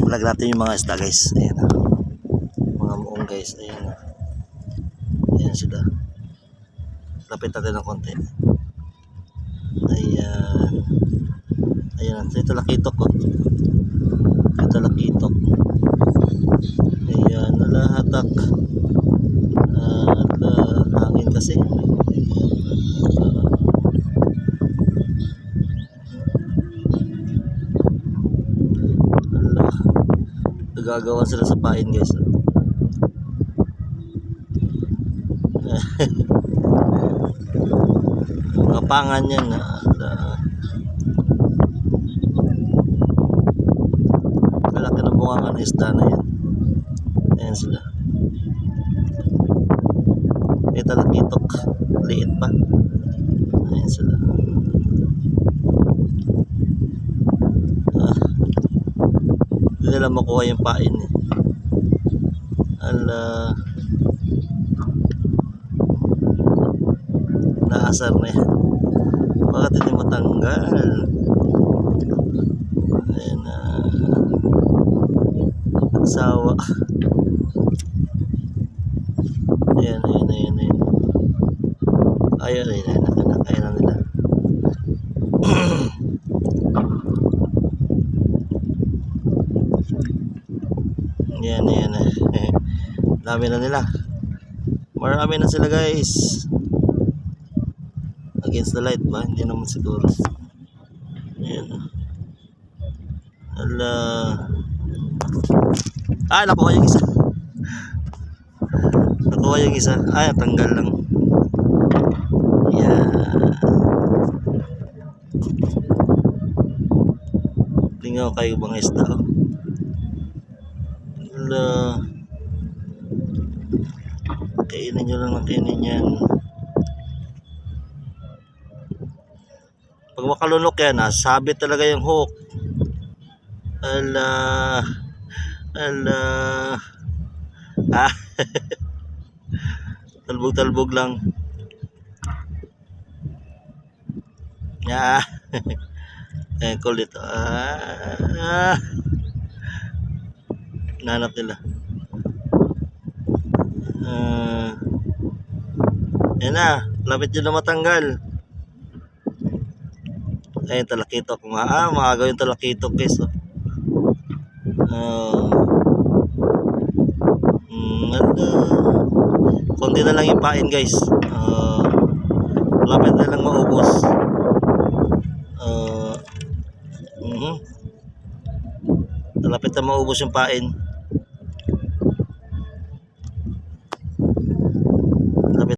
vlog natin yung mga isda guys. Ayan. Mga muong guys. Ayan. Ayan sila. Lapit natin ng konti. Ayan. Ayan. Ito lakitok ko ito lakitok. Ayan. Nalahatak at uh, hangin kasi Ala, nagagawa sila sa pain guys mga pangan yan na malaki ng bunga ng isda na yan. Ayan sila. May talakitok. liit pa ayan sila ah, hindi nila makuha yung pain eh ala naasar na yan bakit hindi matanggal ayan na sawa ayan ayan ayan ayan ayun ayan ayan ayan ayan na ayan ayan ayan dami na nila marami na sila guys against the light ba? Hindi naman siguro. Ayan. Ala. Ah, nakuha yung isa. Nakuha yung isa. Ay, tanggal lang. Ayan. Ko kayo bang isda. oh. Ala. Kainin nyo lang ang kainin yan. Pag makalunok yan, ah, sabit talaga yung hook. Ala. Ala. Ah. Talbog-talbog lang. Yeah. Eh, kulit. Ah. Nanap nila. Ah. yan na. Lapit yun na matanggal. Ayun, talakitok. Mga, ah, maaga yung talakitok guys. Oh. Ah. Mm, ala. Konti na lang yung pain guys. Ah, lapit na lang maubos. Ah, mhm. Lapit na maubos yung pain.